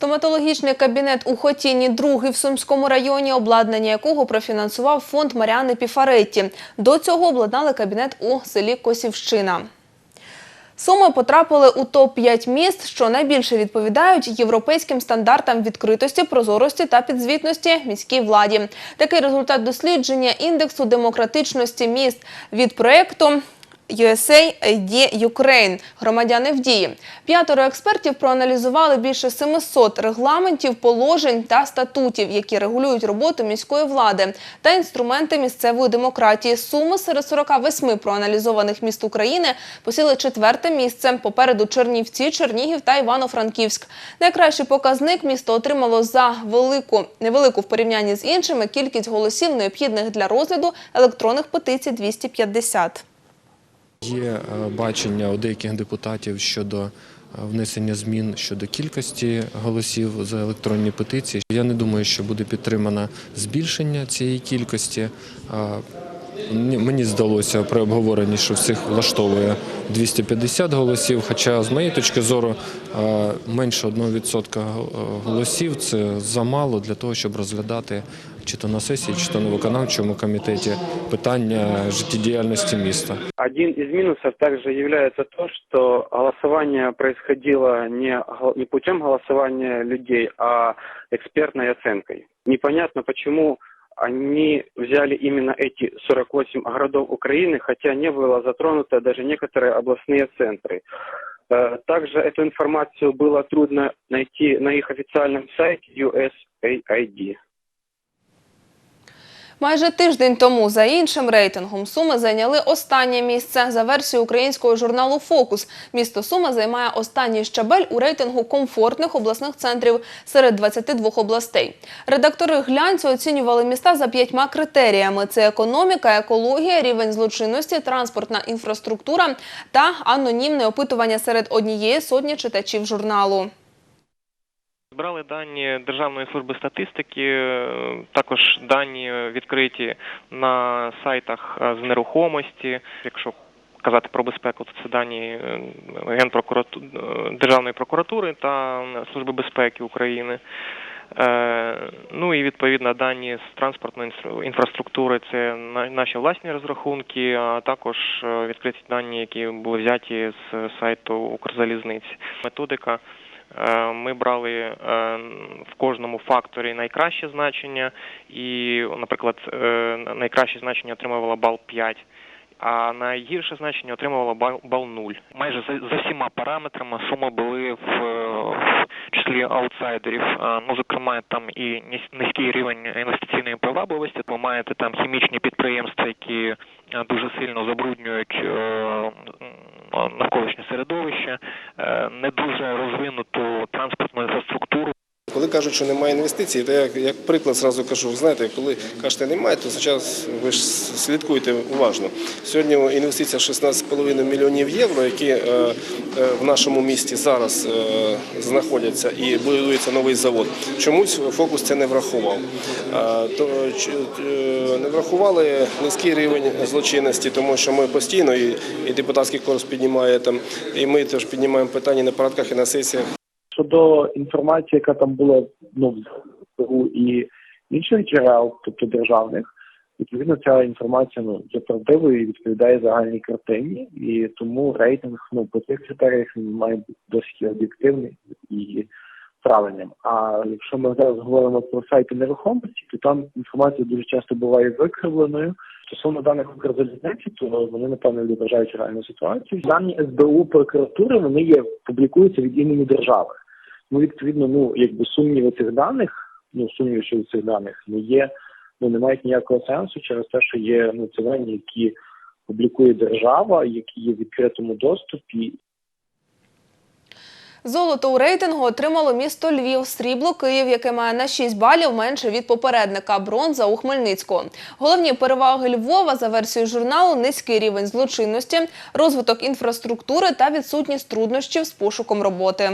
Стоматологічний кабінет у Хотіні, другий в Сумському районі, обладнання якого профінансував фонд Маріани Піфаретті. До цього обладнали кабінет у селі Косівщина. Суми потрапили у топ-5 міст, що найбільше відповідають європейським стандартам відкритості, прозорості та підзвітності міській владі. Такий результат дослідження індексу демократичності міст від проєкту USA ID Ukraine громадяни в дії. П'ятеро експертів проаналізували більше 700 регламентів, положень та статутів, які регулюють роботу міської влади та інструменти місцевої демократії. Суми серед 48 проаналізованих міст України посіли четверте місце. Попереду Чернівці, Чернігів та Івано-Франківськ. Найкращий показник місто отримало за велику невелику в порівнянні з іншими кількість голосів, необхідних для розгляду електронних петицій 250. Є е, бачення у деяких депутатів щодо е, внесення змін щодо кількості голосів за електронні петиції. Я не думаю, що буде підтримано збільшення цієї кількості. Мені здалося при обговоренні, що всіх влаштовує 250 голосів. Хоча, з моєї точки зору, е, менше 1% голосів це замало для того, щоб розглядати чи то на сесії, чи то на виконавчому комітеті питання життєдіяльності міста. Один из минусов также является то, что голосование происходило не, гол- не путем голосования людей, а экспертной оценкой. Непонятно, почему они взяли именно эти 48 городов Украины, хотя не было затронуто даже некоторые областные центры. Э, Также эту информацию было трудно найти на их официальном сайте USAID. Майже тиждень тому за іншим рейтингом Суми зайняли останнє місце. За версією українського журналу Фокус місто Суми займає останній щабель у рейтингу комфортних обласних центрів серед 22 областей. Редактори глянцю оцінювали міста за п'ятьма критеріями: це економіка, екологія, рівень злочинності, транспортна інфраструктура та анонімне опитування серед однієї сотні читачів журналу. Збирали дані Державної служби статистики, е, також дані відкриті на сайтах е, з нерухомості. Якщо казати про безпеку, то це дані е, Генпрокурату... Державної прокуратури та Служби безпеки України. Ну і відповідно дані з транспортної інфраструктури це на- наші власні розрахунки, а також відкриті дані, які були взяті з сайту Укрзалізниці. Методика Ми брали е, в кожному факторі найкраще значення, і, наприклад, е, найкраще значення отримувало бал 5, а найгірше значення отримувало бал, бал 0. Майже за, всіма параметрами суми були в, е, в числі аутсайдерів. Е, Ну, зокрема, там і низький рівень інвестиційної привабливості. Ви маєте там хімічні підприємства, які е, дуже сильно забруднюють кажуть, що немає інвестицій, то я як приклад зразу кажу, знаєте, коли кажете немає, то зараз ви ж слідкуйте уважно. Сьогодні інвестиція 16,5 мільйонів євро, які е, е, в нашому місті зараз е, знаходяться і будується новий завод. Чомусь фокус це не врахував. Не врахували низький рівень злочинності, тому що ми постійно і депутатський корпус піднімає там, і ми теж піднімаємо питання на парадках і на сесіях. Щодо інформації, яка там була ну, в і інших джерел, тобто державних, відповідно ця інформація ну, є правдивою і відповідає загальній картині, і тому рейтинг ну, по цих критеріях має бути досить об'єктивний і правильним. А якщо ми зараз говоримо про сайти нерухомості, то там інформація дуже часто буває викривленою. Стосовно даних Укрзалізниці, то вони напевно відображають реальну ситуацію. Дані СБУ прокуратури вони є публікуються від імені держави. Ну, відповідно, ну якби сумніви цих даних, ну сумніви щодо цих даних не є, ну не мають ніякого сенсу через те, що є ну дані, які публікує держава, які є в відкритому доступі, Золото у рейтингу отримало місто Львів, срібло Київ, яке має на 6 балів менше від попередника, бронза у Хмельницького. Головні переваги Львова за версією журналу низький рівень злочинності, розвиток інфраструктури та відсутність труднощів з пошуком роботи.